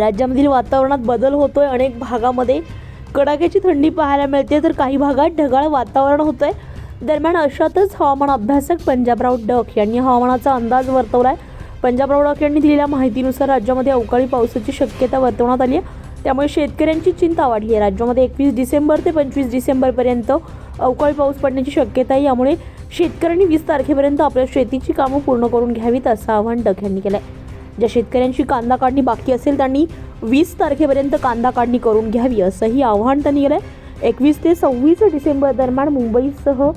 राज्यामधील वातावरणात बदल होतोय. अनेक भागामध्ये कडाक्याची थंडी पाहायला मिळते. तर काही भागात ढगाळ वातावरण होतंय. दरम्यान अशातच हवामान अभ्यासक पंजाबराव डक यांनी हवामानाचा अंदाज वर्तवला आहे पंजाबराव डक यांनी दिलेल्या माहितीनुसार राज्यामध्ये अवकाळी पावसाची शक्यता वर्तवण्यात आली आहे. त्यामुळे शेतकऱ्यांची चिंता वाढली आहे. राज्यामध्ये एकवीस डिसेंबर ते पंचवीस डिसेंबरपर्यंत अवकाळी पाऊस पडण्याची शक्यता आहे. यामुळे शेतकऱ्यांनी वीस तारखेपर्यंत आपल्या शेतीची कामं पूर्ण करून घ्यावीत असं आवाहन डक यांनी केलं आहे ज्या शेतकऱ्यांची कांदा काढणी बाकी असेल त्यांनी वीस तारखेपर्यंत कांदा काढणी करून घ्यावी असंही आव्हान त्यांनी केलं आहे एकवीस ते सव्वीस डिसेंबर दरम्यान मुंबईसह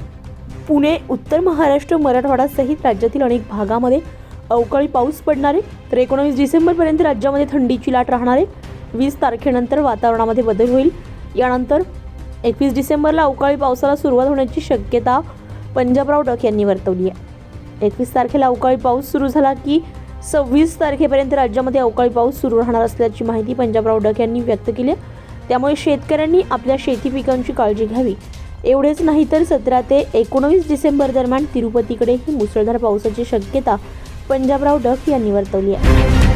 पुणे उत्तर महाराष्ट्र मराठवाडासहित राज्यातील अनेक भागामध्ये अवकाळी पाऊस पडणार आहे तर एकोणावीस डिसेंबरपर्यंत राज्यामध्ये थंडीची लाट राहणार आहे वीस तारखेनंतर वातावरणामध्ये बदल होईल. यानंतर एकवीस डिसेंबरला अवकाळी पावसाला सुरुवात होण्याची शक्यता पंजाबराव डक यांनी वर्तवली आहे. एकवीस तारखेला अवकाळी पाऊस सुरू झाला की सव्वीस तारखेपर्यंत राज्यामध्ये अवकाळी पाऊस सुरू राहणार असल्याची माहिती पंजाबराव डक यांनी व्यक्त केली आहे. त्यामुळे शेतकऱ्यांनी आपल्या शेती पिकांची काळजी घ्यावी. एवढेच नाही तर सतरा ते एकोणवीस डिसेंबर दरम्यान तिरुपतीकडेही मुसळधार पावसाची शक्यता पंजाबराव डक यांनी वर्तवली आहे.